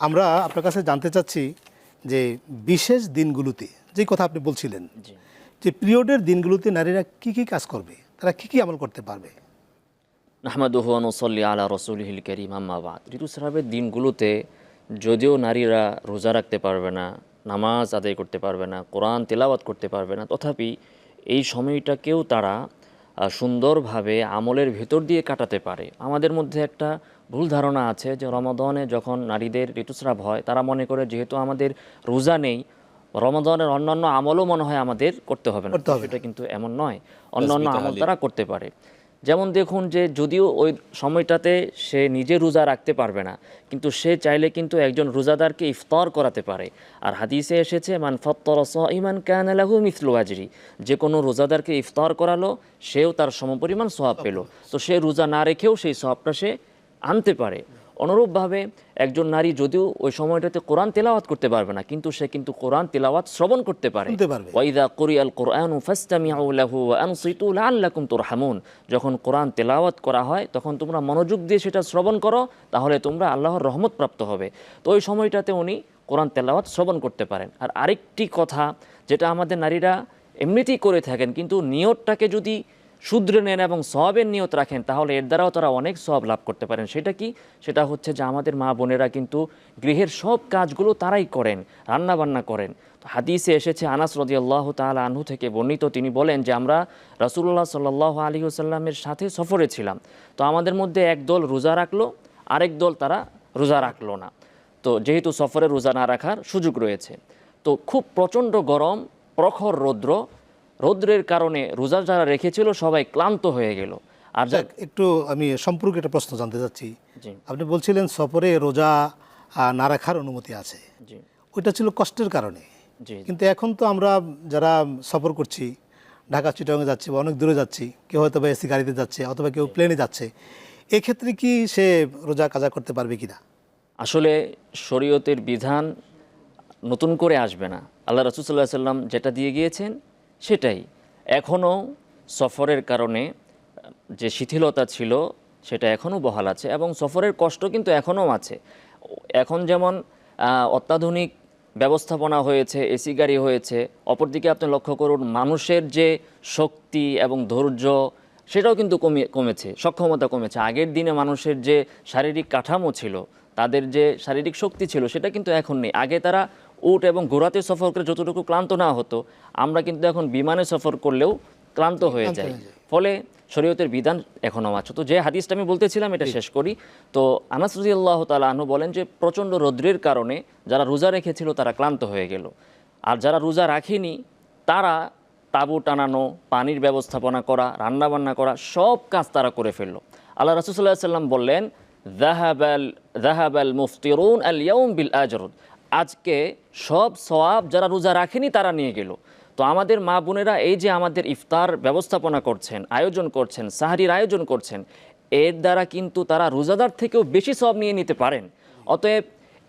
আমরা আপনার কাছে জানতে চাচ্ছি যে বিশেষ দিনগুলোতে যে কথা আপনি বলছিলেন যে পিরিয়ডের দিনগুলোতে নারীরা কি কি কাজ করবে? তারা কি কি আমল করতে পারবে? নাহমাদুহু অনুসল্লি আলা রসুলহিল করিম আম্মাবাদ ঋতুস্রাবের দিনগুলোতে যদিও নারীরা রোজা রাখতে পারবে না নামাজ আদায় করতে পারবে না কোরআন তেলাওয়াত করতে পারবে না তথাপি এই সময়টাকেও তারা সুন্দরভাবে আমলের ভেতর দিয়ে কাটাতে পারে। আমাদের মধ্যে একটা ভুল ধারণা আছে যে রমাদনে যখন নারীদের ঋতুস্রাব হয় তারা মনে করে যেহেতু আমাদের রোজা নেই রমাদনের অন্যান্য আমলও মনে হয় আমাদের করতে হবে না। সেটা কিন্তু এমন নয়। অন্যান্য আমল তারা করতে পারে। যেমন দেখুন যে যদিও ওই সময়টাতে সে নিজে রোজা রাখতে পারবে না, কিন্তু সে চাইলে কিন্তু একজন রোজাদারকে ইফতার করাতে পারে। আর হাদিসে এসেছে, মান ফত্তর ইমান কান আলাহু মিথলু আজরি। যে কোনো রোজাদারকে ইফতার করালো, সেও তার সমপরিমাণ সোহাব পেল। তো সে রোজা না রেখেও সেই সোহাবটা সে আনতে পারে। অনুরূপভাবে একজন নারী যদিও ওই সময়টাতে কোরআন তেলাওয়াত করতে পারবে না কিন্তু সে কিন্তু কোরআন তেলাওয়াত শ্রবণ করতে পারে। ওয়াইদা কোরিয়াল কোরআন আনসিতু লাআল্লাকুম তুরহামুন। যখন কোরআন তেলাওয়াত করা হয় তখন তোমরা মনোযোগ দিয়ে সেটা শ্রবণ করো তাহলে তোমরা আল্লাহর রহমত প্রাপ্ত হবে। তো ওই সময়টাতে উনি কোরআন তেলাওয়াত শ্রবণ করতে পারেন। আর আরেকটি কথা যেটা আমাদের নারীরা এমনিতেই করে থাকেন কিন্তু নিয়তটাকে যদি শুদ্রে নেন এবং সবের নিয়ত রাখেন, তাহলে এর দ্বারাও তারা অনেক সব লাভ করতে পারেন। সেটা কি? সেটা হচ্ছে যে আমাদের মা বোনেরা কিন্তু গৃহের সব কাজগুলো তারাই করেন রান্না বান্না করেন হাদিসে এসেছে, আনাস রদিয়াল্লাহ তাআলা আনহু থেকে বর্ণিত, তিনি বলেন যে আমরা রাসূলুল্লাহ সাল্লাহ আলী আসাল্লামের সাথে সফরে ছিলাম। তো আমাদের মধ্যে এক দল রোজা রাখল, আরেক দল তারা রোজা রাখল না। তো যেহেতু সফরে রোজা না রাখার সুযোগ রয়েছে। তো খুব প্রচণ্ড গরম, প্রখর রৌদ্র রৌদ্রের কারণে রোজা যারা রেখেছিল সবাই ক্লান্ত হয়ে গেল। আর যাক, একটু আমি সম্পর্কে একটা প্রশ্ন জানতে চাচ্ছি। আপনি বলছিলেন সফরে রোজা না রাখার অনুমতি আছে। ওইটা ছিল কষ্টের কারণে। কিন্তু এখন তো আমরা যারা সফর করছি ঢাকা চিটাগাঙে যাচ্ছি বা অনেক দূরে যাচ্ছি কেউ হয়তো বা এসি গাড়িতে যাচ্ছে অথবা কেউ প্লেনে যাচ্ছে এক্ষেত্রে কি সে রোজা কাজা করতে পারবে কিনা আসলে শরীয়তের বিধান নতুন করে আসবে না। আল্লাহ রসুল্লাহ সাল্লাম যেটা দিয়ে গিয়েছেন সেটাই। এখনও সফরের কারণে, যে শিথিলতা ছিল, সেটা এখনও বহাল আছে এবং সফরের কষ্ট কিন্তু এখনও আছে। এখন যেমন অত্যাধুনিক ব্যবস্থাপনা হয়েছে, এসি গাড়ি হয়েছে, অপরদিকে আপনি লক্ষ্য করুন, মানুষের যে শক্তি এবং ধৈর্য, সেটাও কিন্তু কমে, কমেছে, সক্ষমতা কমেছে। আগের দিনে মানুষের যে শারীরিক কাঠামো ছিল, তাদের যে শারীরিক শক্তি ছিল, সেটা কিন্তু এখন নেই। আগে তারা উট এবং ঘোড়াতে সফর করে যতটুকু ক্লান্ত না হতো আমরা কিন্তু এখন বিমানে সফর করলেও ক্লান্ত হয়ে যাই। ফলে শরীয়তের বিধান এখনও আছে। তো যে হাদিসটা আমি বলতেছিলাম এটা শেষ করি। তো আনাস আল্লাহ তালা আনহু বলেন যে প্রচণ্ড রৌদ্রের কারণে যারা রোজা রেখেছিল তারা ক্লান্ত হয়ে গেল। আর যারা রোজা রাখেনি তারা তাঁবু টানানো পানির ব্যবস্থাপনা করা রান্নাবান্না করা সব কাজ তারা করে ফেলল। আল্লাহ রসুল্লাহ সাল্লাম বললেন জাহাবাল জাহাবাল মুফতিরুন আল ইয়াউম বিল আজরুদ আজকে সব সওয়াব যারা রোজা রাখেনি তারা নিয়ে গেল। তো আমাদের মা বোনেরা এই যে আমাদের ইফতার ব্যবস্থাপনা করছেন, আয়োজন করছেন, সাহারির আয়োজন করছেন, এর দ্বারা কিন্তু তারা রোজাদার থেকেও বেশি সব নিয়ে নিতে পারেন। অতএব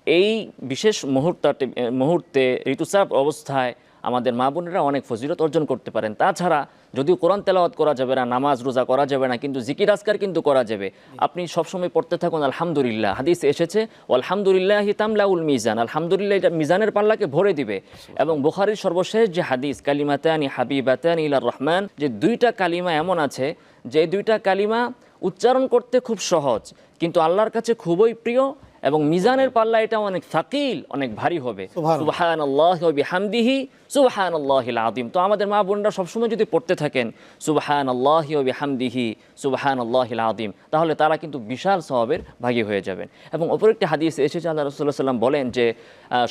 এই বিশেষ মুহূর্তে মুহূর্তে ঋতুস্রাব অবস্থায় আমাদের মা বোনেরা অনেক ফজিলত অর্জন করতে পারেন। তাছাড়া যদিও কোরআন তেলাওয়াত করা যাবে না, নামাজ, রোজা করা যাবে না, কিন্তু জিকির আজকার কিন্তু করা যাবে। আপনি সবসময় পড়তে থাকুন, আলহামদুলিল্লাহ। হাদিস এসেছে আলহামদুলিল্লাহ তামলাউল মিজান। আলহামদুলিল্লাহ, এটা মিজানের পাল্লাকে ভরে দিবে। এবং বুখারির সর্বশেষ যে হাদিস, কালিমাতানি হাবিবাতানি ইলার রহমান, যে দুইটা কালিমা এমন আছে, যে দুইটা কালিমা উচ্চারণ করতে খুব সহজ, কিন্তু আল্লাহর কাছে খুবই প্রিয় এবং মিজানের পাল্লা এটা অনেক সাকিল অনেক ভারী হবে। সুবহান সুবহান আল্লাহিল আদিম তো আমাদের মা বোনরা সবসময় যদি পড়তে থাকেন সুবহান আল্লাহ বিহামদিহি সুবহান আল্লাহিল আদিম তাহলে তারা কিন্তু বিশাল স্বভাবের ভাগী হয়ে যাবেন। এবং অপর একটি হাদিস এসেছে আল্লাহ রসুল্লাহ সাল্লাম বলেন যে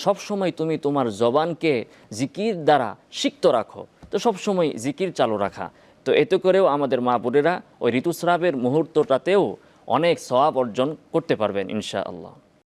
সবসময় তুমি তোমার জবানকে জিকির দ্বারা সিক্ত রাখো। তো সবসময় জিকির চালু রাখা। তো এতে করেও আমাদের মা বোনেরা ওই ঋতুস্রাবের মুহূর্তটাতেও অনেক সওয়াব অর্জন করতে পারবেন ইনশা আল্লাহ